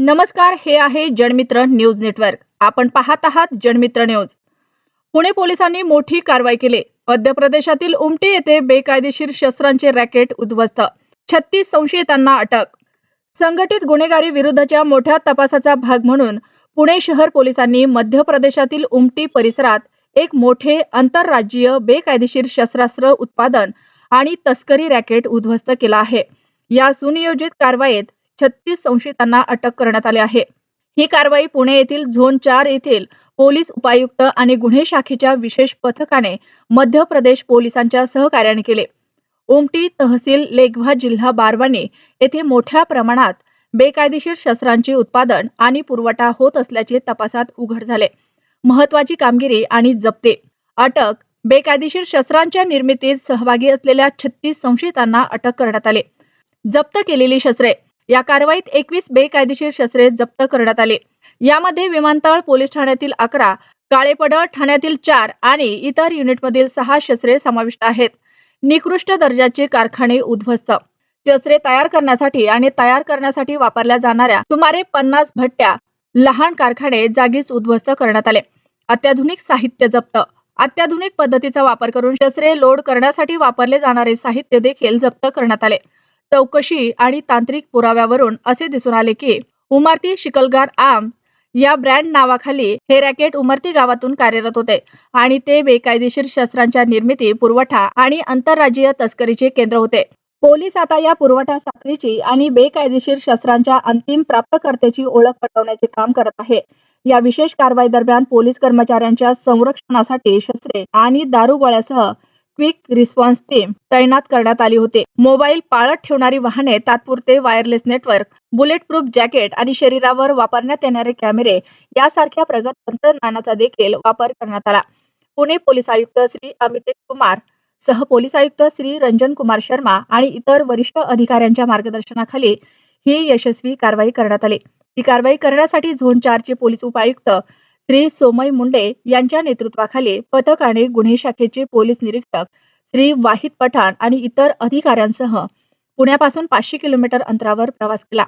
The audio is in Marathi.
नमस्कार हे आहे जनमित्र न्यूज नेटवर्क. आपण पाहत आहात जनमित्र न्यूज. पुणे पोलिसांनी मोठी कारवाई केली. मध्य प्रदेशातील उमटी येथे बेकायदेशीर शस्त्रांचे रॅकेट उद्ध्वस्त. छत्तीस संशयितांना अटक. संघटित गुन्हेगारी विरुद्धच्या मोठ्या तपासाचा भाग म्हणून पुणे शहर पोलिसांनी मध्य प्रदेशातील उमटी परिसरात एक मोठे आंतरराज्यीय बेकायदेशीर शस्त्रास्त्र उत्पादन आणि तस्करी रॅकेट उद्ध्वस्त केला आहे. या सुनियोजित कारवाईत छत्तीस संशयितांना अटक करण्यात आली आहे. ही कारवाई पुणे येथील झोन चार येथील पोलीस उपायुक्त आणि गुन्हे शाखेच्या विशेष पथकाने मध्य प्रदेश पोलिसांच्या सहकार्याने केले. उमटी तहसील लेखवा जिल्हा बारवानी येथे मोठ्या प्रमाणात बेकायदेशीर शस्त्रांचे उत्पादन आणि पुरवठा होत असल्याचे तपासात उघड झाले. महत्वाची कामगिरी आणि जप्ते. अटक बेकायदेशीर शस्त्रांच्या निर्मितीत सहभागी असलेल्या छत्तीस संशयितांना अटक करण्यात आले. जप्त केलेली शस्त्रे या कारवाईत एकवीस बेकायदेशीर शस्त्रे जप्त करण्यात आली. यामध्ये विमानतळ पोलीस ठाण्यातील अकरा काळेपड ठाण्यातील चार आणि इतर युनिटमधील सहा शस्त्रे समाविष्ट आहेत. निकृष्ट दर्जाचे कारखाने उद्ध्वस्त. शस्त्रे तयार करण्यासाठी आणि तयार करण्यासाठी वापरल्या जाणाऱ्या सुमारे पन्नास भट्ट्या लहान कारखाने जागीच उद्ध्वस्त करण्यात आले. अत्याधुनिक साहित्य जप्त. अत्याधुनिक पद्धतीचा वापर करून शस्त्रे लोड करण्यासाठी वापरले जाणारे साहित्य देखील जप्त करण्यात आले. चौकशी आणि तांत्रिक पुराव्यावरून असे दिसून आले की उमरती शिकलगार आम या ब्रँड नावाखाली हे रॅकेट उमरती गावातून कार्यरत होते आणि ते बेकायदेशीर शस्त्रांच्या निर्मिती पुरवठा आणि आंतरराज्यीय तस्करीचे केंद्र होते. पोलीस आता या पुरवठा साखळीची आणि बेकायदेशीर शस्त्रांच्या अंतिम प्राप्तकर्त्याची ओळख पटवण्याचे काम करत आहे. या विशेष कारवाई दरम्यान पोलीस कर्मचाऱ्यांच्या संरक्षणासाठी शस्त्रे आणि दारुगोळ्यासह क्विक रिस्पॉन्स टीम तैनात करण्यात आली होती. मोबाईल पाळत ठेवणारी वाहने तात्पुरते wireless network bullet proof jacket आणि शरीरावर वापरण्यात येणारे कॅमेरे यासारख्या प्रगत तंत्रज्ञानाचा देखील वापर करण्यात आला. पुणे पोलीस आयुक्त श्री अमितेश कुमार सह पोलीस आयुक्त श्री रंजन कुमार शर्मा आणि इतर वरिष्ठ अधिकाऱ्यांच्या मार्गदर्शनाखाली ही यशस्वी कारवाई करण्यात आली. ही कारवाई करण्यासाठी झोन चारचे पोलीस उपायुक्त श्री सोमय मुंडे यांच्या नेतृत्वाखाली पथक आणि गुन्हे शाखेचे पोलीस निरीक्षक श्री वाहिद पठाण आणि इतर अधिकाऱ्यांसह पुण्यापासून पाचशे किलोमीटर अंतरावर प्रवास केला.